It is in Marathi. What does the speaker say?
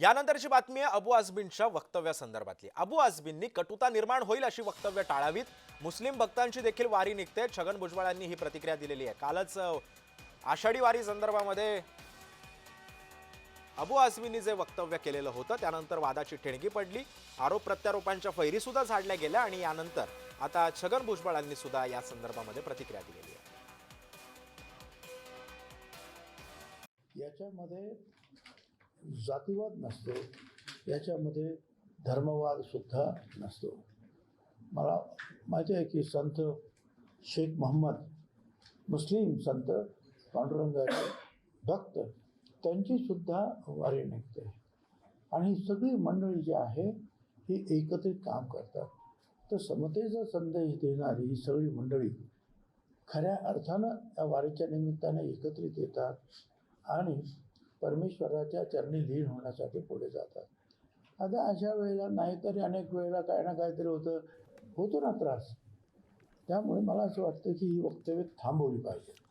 यानंतरची बातमी आहे अबू आझमींच्या वक्तव्यासंदर्भातली अबू आझमींनी कटुता निर्माण होईल अशी वक्तव्य टाळावीत. मुस्लिम भक्तांची देखील वारी निघते. छगन भुजबळांनी ही प्रतिक्रिया दिलेली आहे. कालच आषाढी वारी संदर्भामध्ये अबू आझमींनी जे वक्तव्य केलेलं होतं त्यानंतर वादाची ठिणगी पडली. आरोप प्रत्यारोपांच्या फैरी सुद्धा झाडल्या गेल्या आणि यानंतर आता छगन भुजबळांनी सुद्धा या संदर्भामध्ये प्रतिक्रिया दिलेली आहे. याच्यामध्ये जातीवाद नसतो याच्यामध्ये धर्मवादसुद्धा नसतो. मला माहिती आहे की संत शेख मोहम्मद मुस्लिम संत पांडुरंगाचे भक्त त्यांचीसुद्धा वारी निघते. आणि ही सगळी मंडळी जी आहे ही एकत्रित काम करतात. तर समतेचा संदेश देणारी ही सगळी मंडळी खऱ्या अर्थानं या वारीच्या निमित्ताने एकत्रित येतात आणि परमेश्वराच्या चरणी लीन होण्यासाठी पुढे जातात. आता अशा वेळेला नाहीतरी अनेक वेळेला काही ना काहीतरी होतं होतो ना त्रास. त्यामुळे मला असं वाटतं की ही वक्तव्य थांबवली पाहिजे.